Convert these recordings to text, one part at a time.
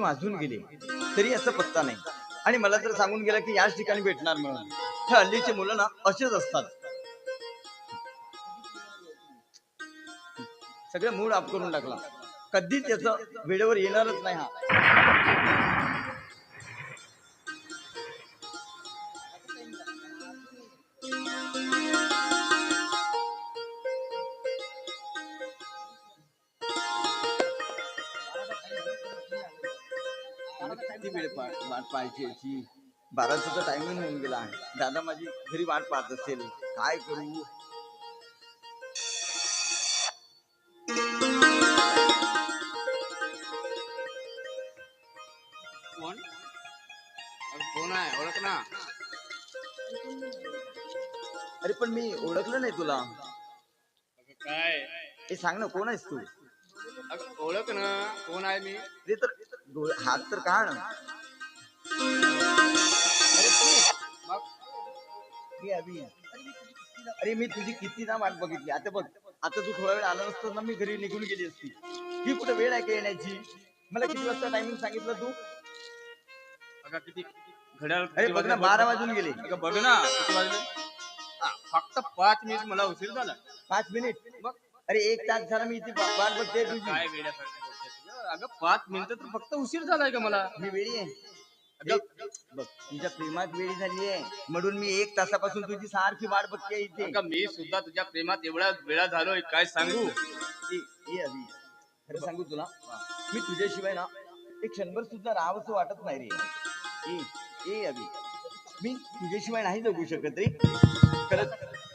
वाजून गेले. तरी याचा पत्ता नाही. आणि मला तर सांगून गेला की याच ठिकाणी भेटणार म्हणून. हे हल्लीचे मुलं ना असेच असतात. सगळं मूड आप करून टाकला. कधीच त्याचं वेळेवर येणारच नाही हा. पा- वाट पाहायची याची. बाराचा तर टायमिंग होऊन गेला. आहे दादा माझी घरी वाट पाहत असेल. काय करू? कोण? अरे कोण आहे? ओळख ना अरे पण मी ओळखलं नाही तुला. काय? हे सांग ना कोण आहेस तू? ओळख ना. कोण आहे मी? ते तर डोळे- हात तर काढ. मी अभि अरे मी तुझी किती ना वाट बघितली. आता बघ आता तू थोडा वेळ आला नसतं ना मी घरी निघून गेली असती. ही कुठे वेळ आहे का येण्याची? मला किती वाजता टायमिंग सांगितलं तू? अगं किती घड्याळ अरे किती बघ ना वाजले. बारा बघ. वाजून गेले. बघ ना किती वाजले? हा, फक्त पाच मिनिट मला उशीर झाला. पाच मिनिट? मग? अरे एक तास झाला मी इथे वाट बघते काय तुझी वेड्यासारखं बोलतेस गं? अगं पाच मिनिटं तर फक्त उशीर झालाय का मला? मी वेळी आहे. बघ तुझ्या प्रेमात वेळी झाली आहे म्हणून मी एक तासापासून तुझी सारखी वाट बघते इथे. अगं मी सुद्धा तुझ्या प्रेमात एवढा वेळा झालोय काय सांगू? अभि खरं सांगू तुला? मी तुझ्याशिवाय ना एक क्षणभर सुद्धा राहावंसं वाटत नाही रे. ए अभि मी तुझ्याशिवाय नाही जगू शकत रे. खरंच.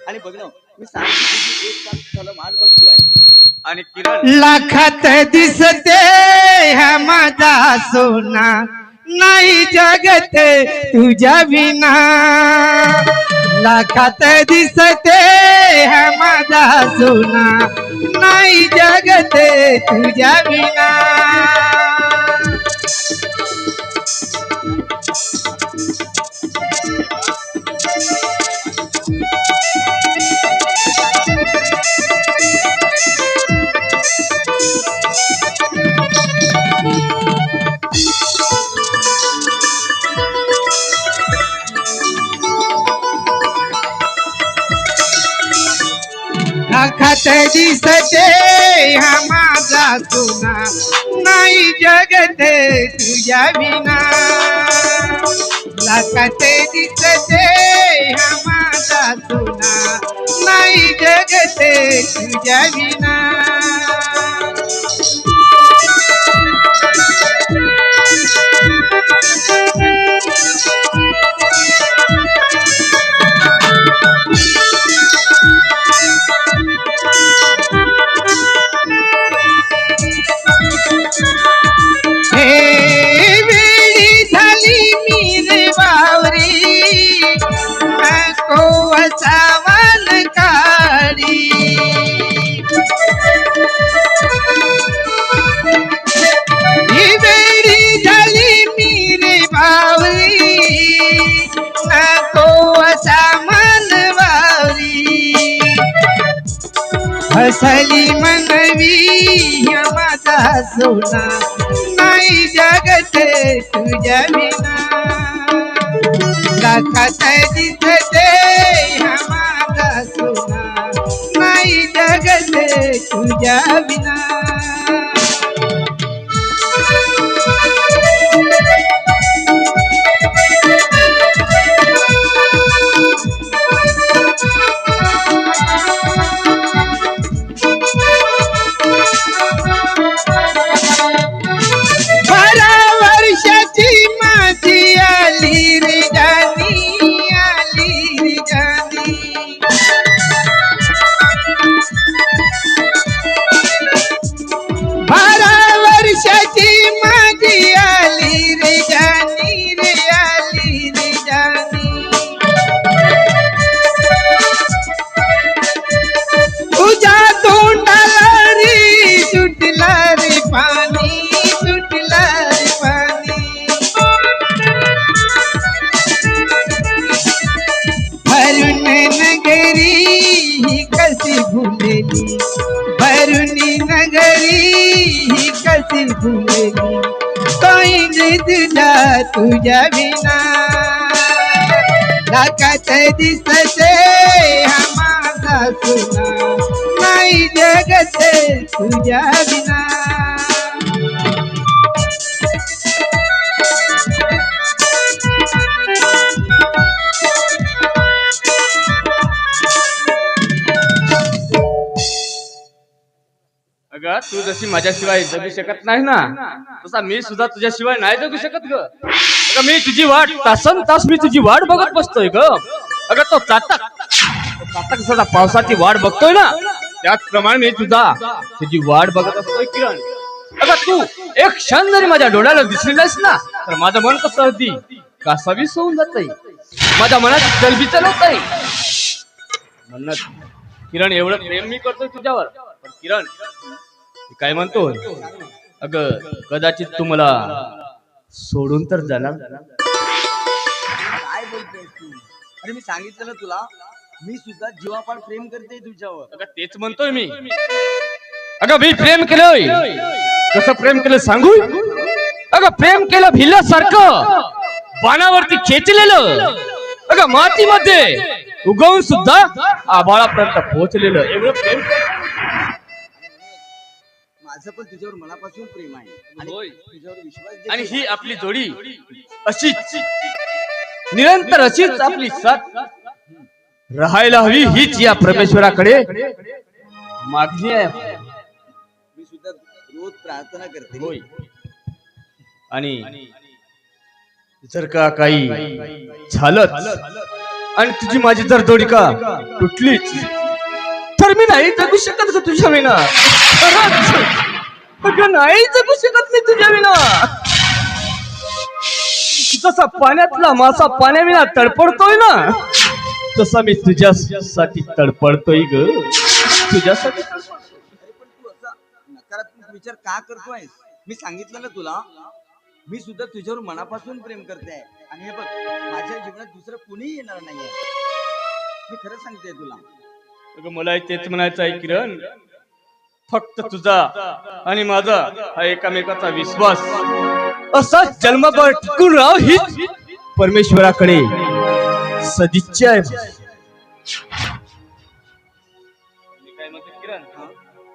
आणि बघ ना मी सारखी तुझी एक तास झालं वाट बघतोय आणि किरण? लाखात दिसते हा माझा सोना. नाही जगत तुझ्या विना. लाखात दिसते हा माझा सोना. नाही जगत तुझ्या विना. दिसते हा माझा सोना नाही जगते तुझ्या विना. लाखात दिसते हा माझा सोना नाही जगते तुझ्या विना. सोना नाही जगत तुझ्या विना. लाखात दिसते ह्या माझा सोना. नाही जगत तुझ्या विना. तुझ्या विना अगं तू जशी माझ्याशिवाय जगू शकत नाही ना तसा मी सुद्धा तुझ्याशिवाय नाही जगू शकत ग. अगं मी तुझी वाट तासन तास मी तुझी वाट बघत बसतोय ग. अगं तो चातक तो चातक सदा पावसाची वाट बघतोय ना त्याचप्रमाणे मी तुझा तुझी वाट बघत असतोय किरण. अगं तू एक क्षण जरी माझ्या डोळ्याला दिसली नाहीस ना तर माझं मन कसं अगदी कासावीस होऊन जात माझ्या मनात चलबी चालवत म्हणत किरण एवढं प्रेम मी करतोय तुझ्यावर. पण किरण काय म्हणतो अग कदाचित तू मला सोडून तर जाणार. काय बोलतोय तू? अरे मी सांगितलं ना तुला. मी सुद्धा जीवापाड प्रेम करते तुझ्यावर. अगं तेच म्हणतोय मी. अगं मी प्रेम केलंय. कसं प्रेम केलं सांगू? अगं प्रेम केलं भिल्ल्यासारखं बाणावरती खेचलेलं. अगं मातीमध्ये. उगवून सुद्धा आभाळापर्यंत पोहोचलेलं. एवढं प्रेम माझं पण तुझ्यावर मनापासून प्रेम आहे. आणि. तुझ्यावर विश्वास देखील आणि ही आपली जोडी. अशीच. निरंतर अशीच आपली साथ. राहायला हवी हीच या परमेश्वराकडे मागणी आहे. मी सुद्धा रोज प्रार्थना करते. होय. आणि जर का काही झालं आणि तुझी माझी जर जोडी का तुटलीच तर मी नाही जगू शकत का तुझ्या विना? नाही जगू शकत मी तुझ्या विना. जसा पाण्यातला मासा पाण्याविना तडपडतोय ना? तसा मी तुझ्यासाठी तडपडतोय ग. तुझ्यासाठी अरे पण तू असा नकारात्मक विचार का करतोयस? मी सांगितलं ना तुला मी सुद्धा तुझ्यावर मनापासून प्रेम करते आणि हे बघ माझ्या जीवनात दुसरं कुणीही येणार नाहीये. मी खरं सांगते तुला. अगं मला तेच म्हणायचं आहे किरण. फक्त तुझा आणि माझा हा एकामेकाचा विश्वास. असाच जन्मभर टिकून राह हीच परमेश्वराकडे सदिच्छा काय म्हणतो किरण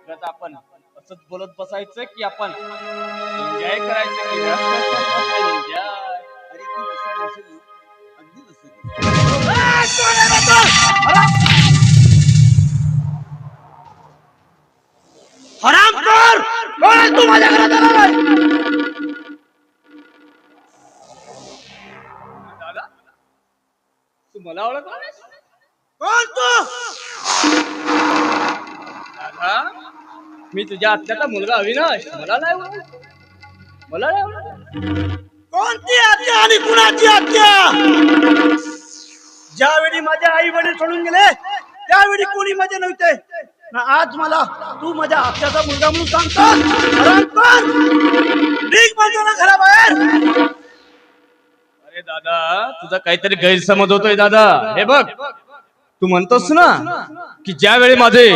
आता आपण असंच बोलत बसायचं की आपण एन्जॉय करायचं की एन्जॉय अरे तू जसं म्हणशील ना अगदी तसं कर. तू माझ्या घरात आला मला ओळखला नाहीस? कोण तू दादा मी तुझ्या आत्याचा मुलगा अविनाश मला नाही. मला नाही. कोणती हत्या आणि कुणाची हत्या ज्यावेळी माझे आई वडील सोडून गेले त्यावेळी कोणी माझे नव्हते. ना आज मला तू माझ्या हत्याचा मुलगा म्हणून सांगतो घराबाहेर. दादा तुझा काहीतरी गैरसमज होतोय दादा. हे बघ तू म्हणतोस ना की ज्यावेळी माझे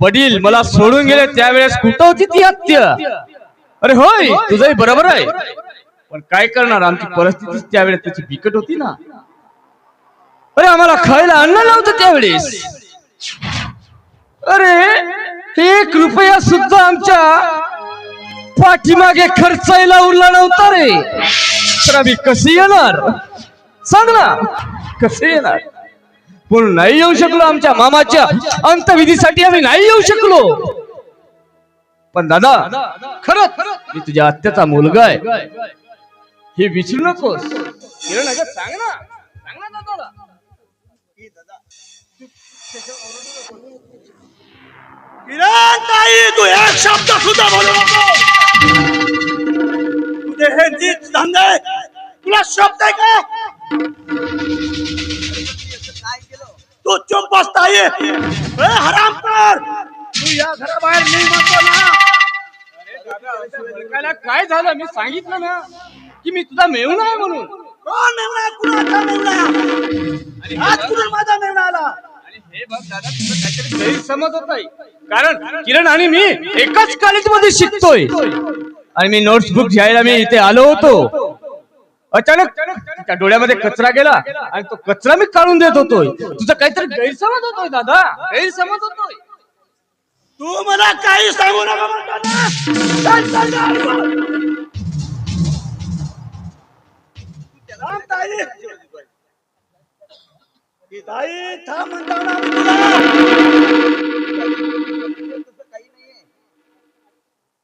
वडील मला सोडून गेले त्यावेळेस कुठं होती ती हत्या? अरे होय तुझंही बरोबर आहे. पण काय करणार? आमची परिस्थिती त्यावेळेस त्याची बिकट होती ना. अरे आम्हाला खायला अन्न नव्हतं त्यावेळेस. अरे एक रुपया सुद्धा आमच्या पाठीमागे खर्चायला उरला नव्हता रे. तर कशी कसे येणार? सांग ना. कसे येणार? म्हणून नाही येऊ शकलो आमच्या मामाच्या अंतविधीसाठी आम्ही नाही येऊ शकलो. पण दादा खरंच मी तुझ्या आत्याचा मुलगा आहे. हे विसरू नकोस. सांग ना. सांग ना दादा. नको. किरण ताई तू एक शब्द सुद्धा बोलू नको. हे नीच धंदे. तुला शब्द आहे का? तू चुप बसता ये. ए हरामखोर तू या घराबाहेर नाही म्हणतो ना. काय झालं? मी सांगितलं ना की मी तुझा मेवणा आहे म्हणून. कोण मेवणा कुणाचा मेवणा आज कुठून माझा मेवणा आला? हे गैरसमज होत आहे कारण किरण आणि मी एकाच कॉलेजमध्ये शिकतोय. आणि मी नोट्सबुक घ्यायला मी इथे आलो होतो अचानक त्या डोळ्यामध्ये कचरा गेला आणि तो कचरा मी काढून देत होतोय तुझा काहीतरी गैरसमज होतोय दादा गैरसमज होतोय तू मला काही सांगू नका म्हणतो चल, चल, चल. थांब, ताई. ताई थांब म्हणतो ना तुला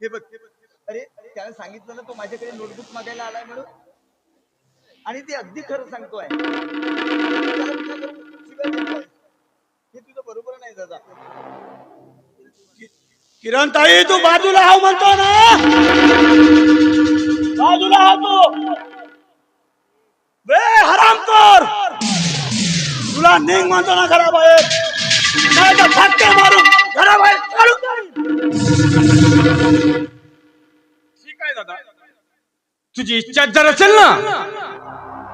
हे बघ हे बघ. त्याने सांगितलं ना तो माझ्याकडे नोटबुक मागायला आलाय म्हणून. आणि ते अगदी खरं सांगतोय. हे तुझं बरोबर नाही दादा. किरण ताई तू बाजूला हाव म्हणतो ना. बाजूला हाव तू. बे कर तुला निंग म्हणतो ना घराबाहेर नाही तर फटके मारून घराबाहेर काढून आहे दादा. तुझी इच्छा जर असेल ना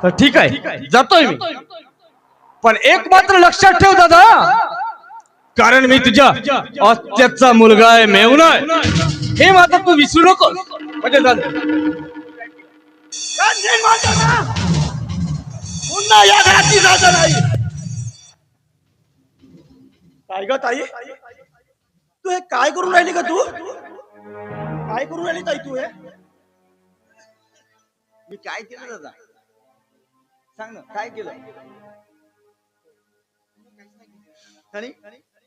तर ठीक आहे. जातोय मी. पण एक मात्र लक्षात ठेव दादा कारण मी तुझ्या आत्याचा मुलगा आहे मेवना आहे. हे मात्र तू विसरू नको म्हणजे पुन्हा या नाही काय ग ताई? तू हे काय करून राहिली का तू? काय करून राहिली ताई तू हे? मी काय केलं दादा? सांग ना काय केलं? आणि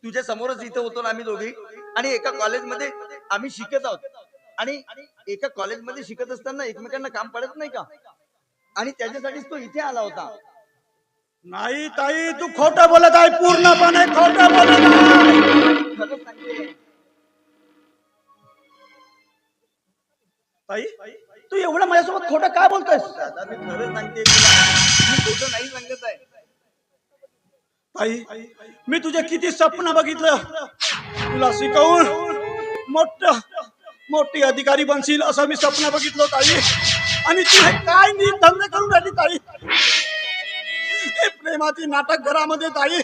तुझ्या समोरच इथं होतो ना आम्ही दोघी? आणि एका कॉलेजमध्ये आम्ही शिकत आहोत. आणि एका कॉलेजमध्ये शिकत असताना एकमेकांना काम पडत नाही का? आणि त्याच्यासाठीच तो इथे आला होता. नाही ताई तू खोटं बोलत आहे पूर्णपणे खोटं बोलत आहे. ताई तू एवढं माझ्यासोबत खोटं काय बोलतोयस? दादा मी खरं सांगते तुला. मी खोटं नाही सांगत आहे. ताई मी तुझे किती स्वप्न बघितलं. तुला शिकवून मोठ मोठी अधिकारी बनशील असं मी स्वप्न बघितलं ताई. आणि तू हे काय नीट धंदे करून राहिली ताई? हे प्रेमाची नाटक घरामध्ये ताई.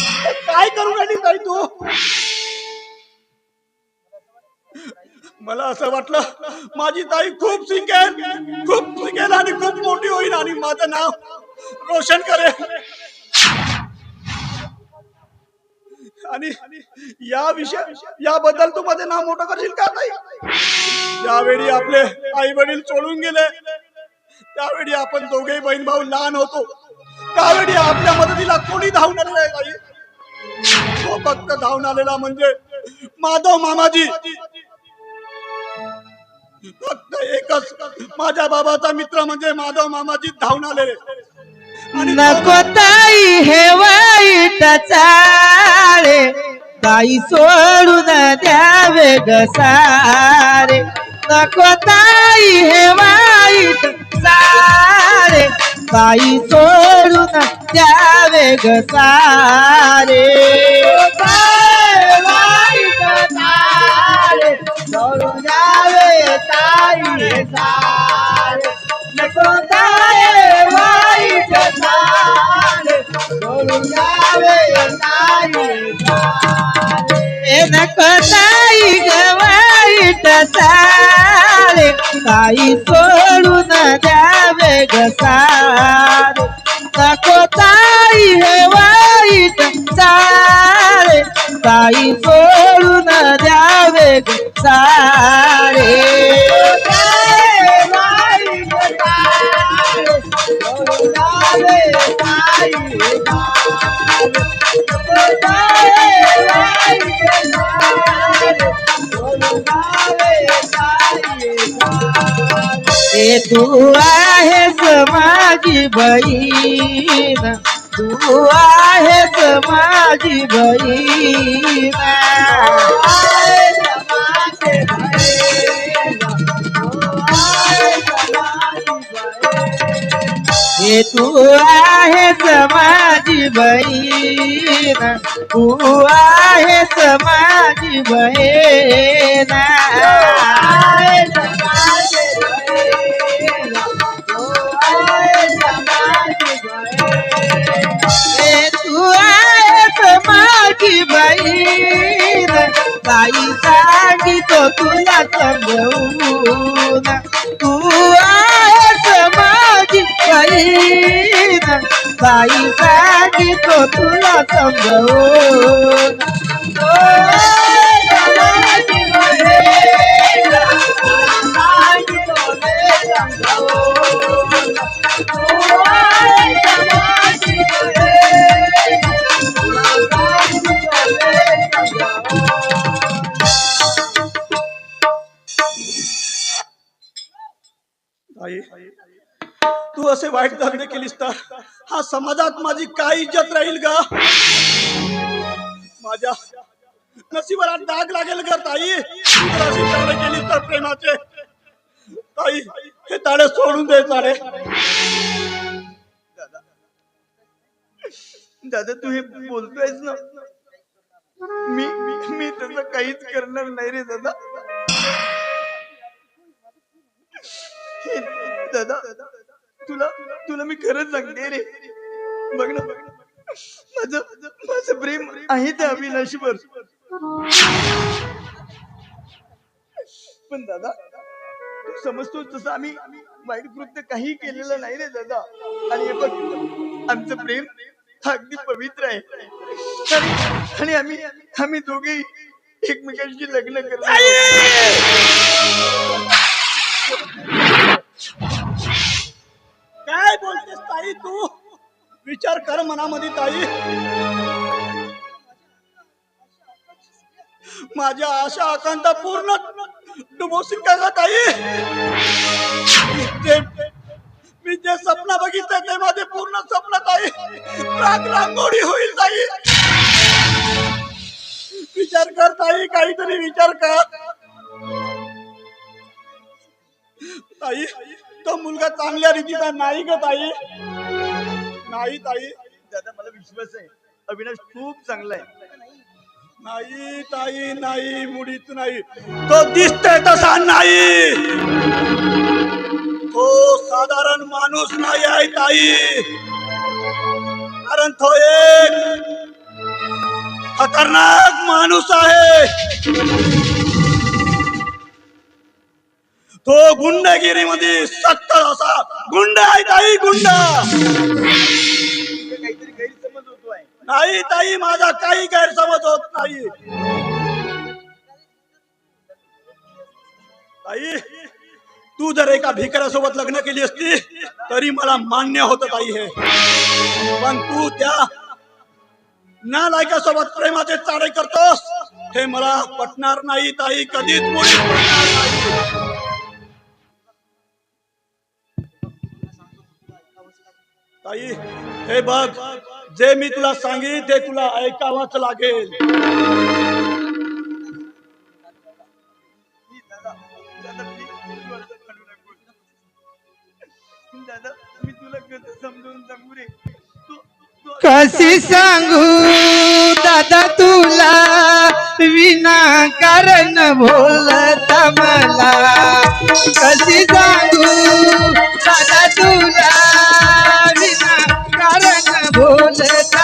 हे काय करून राहिली ताई तू? मला असं वाटलं माझी ताई खूप शिकेल खूप शिकेल आणि खूप मोठी होईल आणि माझं नाव रोशन करेल. आणि या विषय याबद्दल तू माझे नाव मोठं करशील का ताई? ज्यावेळी आपले आई वडील सोडून गेले. त्यावेळी आपण दोघेही बहीण भाऊ लहान होतो. त्यावेळी आपल्या मदतीला कोणी धावून आलेलं आहे ताई? तो फक्त धावून आलेला म्हणजे माधव मामाजी. फक्त एकच. माझ्या बाबाचा मित्र म्हणजे माधव मामाजी धावून आलेले नको ताई हे वाईट चाळे ताई सोडून द्यावे गसारे नको ताई हे वाईट चाळे ताई सोडून द्यावे गसारे नको ताई ग वाईट चाळे ताई सोडून द्यावे गसारे नको ताई हे वाईट सारे. ताई सोडून द्यावे गसारे ए तू आहेस माझी बहीण. तू आहेस माझी बहीण. हे तू आहेस माझी बहीण. तू आहेस माझी बहीण. हे तू आहेस माझी सांगितो तुला समजवून तू आहेस बहीण ताई सांगितो तुला समजवून समाजात माझी काय इज्जत राहील का माझ्या नशिबाला डाग लागेल का ताई. तू केली तर प्रेमाचे. ताई हे ताडे सोडून दे ताडे दादा. तू हे बोलतोयस ना? मी मी- तसं काहीच करणार नाही रे दादा. दादा तुला तुला मी खरंच सांगते रे. बघ ना माझं माझं प्रेम आहे त्या अविनाशीवर. पण दादा तू समजतो जसं आम्ही वाईट कृत्य काही केलेलं नाही रे दादा. आणि हे बघ आमचं प्रेम अगदी पवित्र आहे. आणि आम्ही आम्ही दोघे एकमेकांशी लग्न करतो काय बोलतेस ताई तू? विचार कर मनामध्ये ताई. माझ्या आशा आकांक्षा पूर्ण डुबोसिंग का ग ताई. मी जे- मी जे स्वप्न बघितलं ते माझे पूर्ण स्वप्न ताई. राग रांगोळी होईल ताई. विचार कर ताई काहीतरी विचार कर. ताई तो मुलगा चांगल्या रीतीचा नाही ग ताई. नाही ताई. दादा मला विश्वास आहे. अविनाश खूप चांगला आहे. नाही ताई नाही मुळीच नाही. तो दिसतोय तसा नाही. तो साधारण माणूस नाही आहे ताई. कारण तो एक खतरनाक माणूस आहे. तो गुंडगिरीमध्ये सत्तर असा. गुंड आहे ताई गुंड. नाही ताई माझा काही गैरसमज होत नाही. ताई तू जर एका भिकाऱ्यासोबत लग्न केली असती तरी मला मान्य होत ताई हे. पण तू त्या नालायकासोबत प्रेमाचे चाडे करतोस हे मला पटणार नाही ताई कधीच मुळीच पटणार नाही. ताई हे बघ जे मी तुला सांगेन ते तुला ऐकावाच लागेल. दादा मी तुला कसं समजून सांगू रे? कशी सांगू दादा तुला? विनाकारण बोलता मला. कशी सांगू दादा तुला? विनाकारण बोलत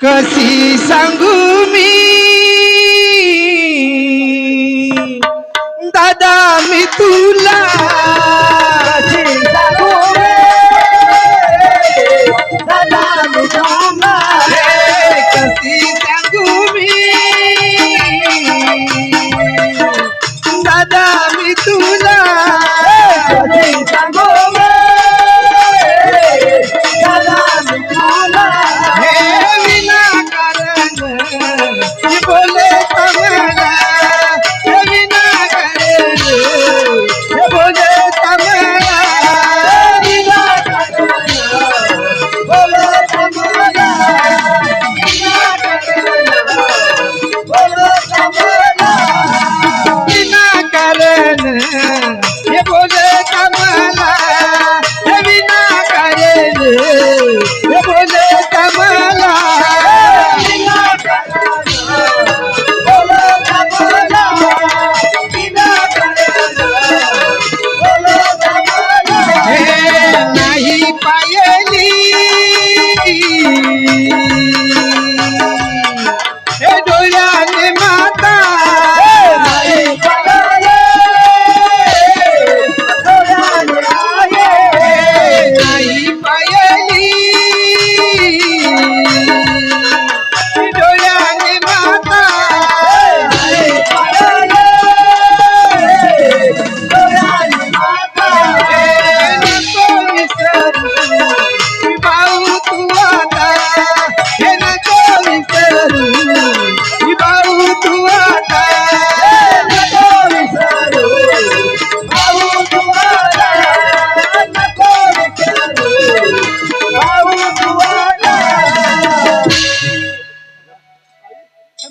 कशी सांगू मी दादा मी तुला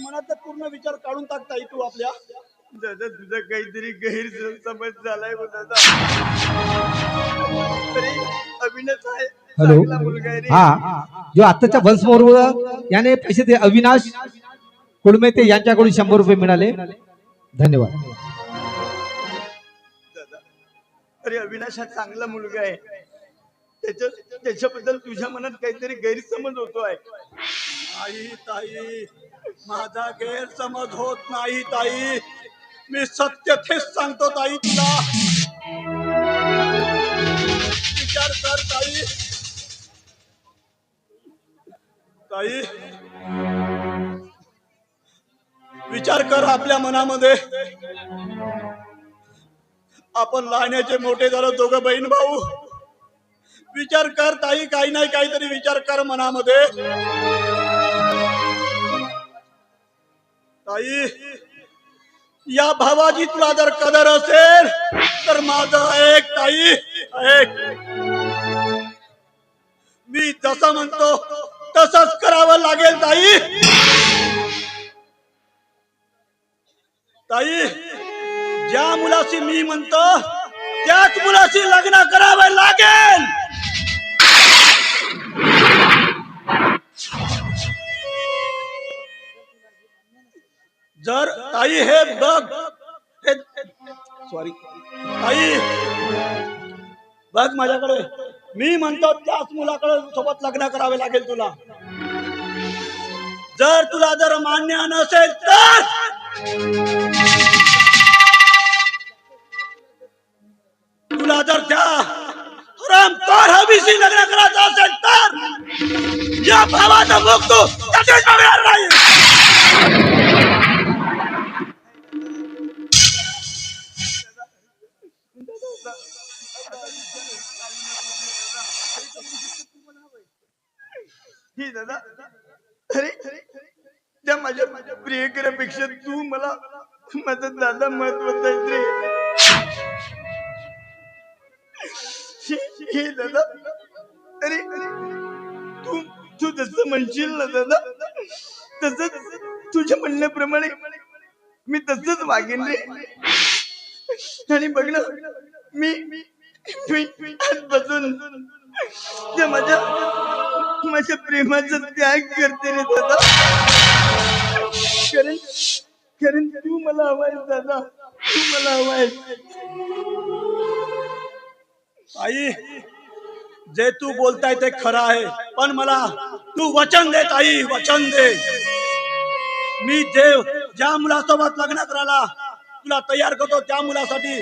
मनातला पूर्ण विचार काढून टाकता तू आपल्या. दादा तुझा काहीतरी गैरसमज झालाय हो दादा. तरी अविनाश आहे हॅलो. चांगला मुलगा आहे रे. हा जो आताच्या बस बरोबर याने पैसे ते अविनाश कुळमे ते यांच्याकडून शंभर रुपये मिळाले. धन्यवाद. दादा अरे अविनाश हा चांगला मुलगा आहे. त्याच्या त्याच्याबद्दल तुझ्या मनात काहीतरी गैरसमज होतोय. आई ताई. माझा गैरसमज होत नाही ताई. मी सत्य थेच सांगतो ताई तुला. विचार कर ताई. ताई. विचार कर आपल्या मनामध्ये. आपण लहान्याचे मोठे झालो दोघं बहीण भाऊ. विचार कर ताई. काही नाही काहीतरी विचार कर मनामध्ये. ताई या भावाची तुला जर कदर असेल तर माझं ऐक ताई ऐक. मी जसं म्हणतो तसंच करावं लागेल ताई. ताई ज्या मुलाशी मी म्हणतो त्याच मुलाशी लग्न करावं लागेल. जर ताई हे बघ सॉरी ताई बघ माझ्याकडे. मी म्हणतो त्याच मुलाकडे सोबत लग्न करावे लागेल तुला. जर तुला जर मान्य नसेल तर. तुला जर त्या हरामखोर हवीशी लग्न करायचं असेल तर या भावाचा मुख तू बघणार नाही दादा. अरे त्या माझ्या माझ्या प्रियकरापेक्षा तू मला माझा दादा महत्त्वाचा आहे रे. हे- दादा अरे अरे, तू तू जसं म्हणशील ना दादा तसंच तुझ्या म्हणण्याप्रमाणे मी तसंच वागेन रे. आणि बघ ना मी मी आजपासून त्या माझ्या माझ्या प्रेमाचा त्याग करते रे दादा. कारण कारण तू मला हवाय दादा. तू मला हवाय आई जे तू बोलताय ते खरं आहे पण मला तू वचन दे ताई वचन दे. मी देव ज्या मुलासोबत लग्न करायला तुला तयार करतो त्या मुलासाठी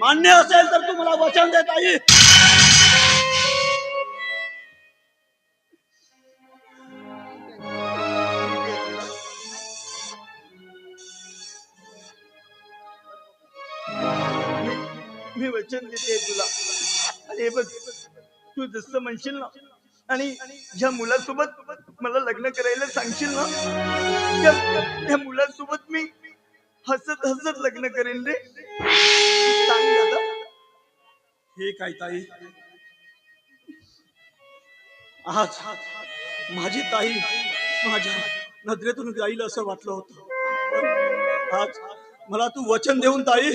मान्य असेल तर तू मला वचन देता येईल मी वचन देते तुला. अरे बघ तू जसं म्हणशील ना आणि ज्या मुलासोबत मला लग्न करायला सांगशील ना त्या- त्या मुलासोबत मी हसत हसत लग्न करेन रे. सांग दादा ताई? आज माझी ताई माझ्या नजरेतून जाईल असं वाटलं होतं. आज मला तू वचन देऊन ताई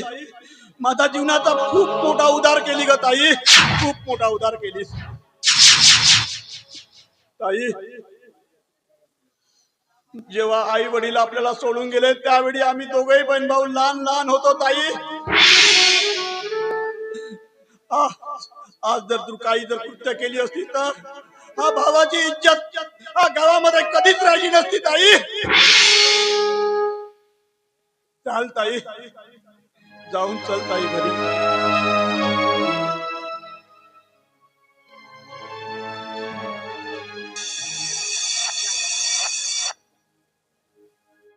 माझा जीवनाचा खूप मोठा उधार केली ग ताई. खूप मोठा उधार केलीस. ताई जेव्हा आई वडील आपल्याला सोडून गेले त्यावेळी आम्ही दोघेही बहीण भाऊ लहान लहान होतो ताई. आज जर तू काही जर कृत्य केली असती तर हा भावाची इज्जत हा गावामध्ये कधीच राहिली नसती ताई. चाल ताई. जाऊन चल ताई घरी.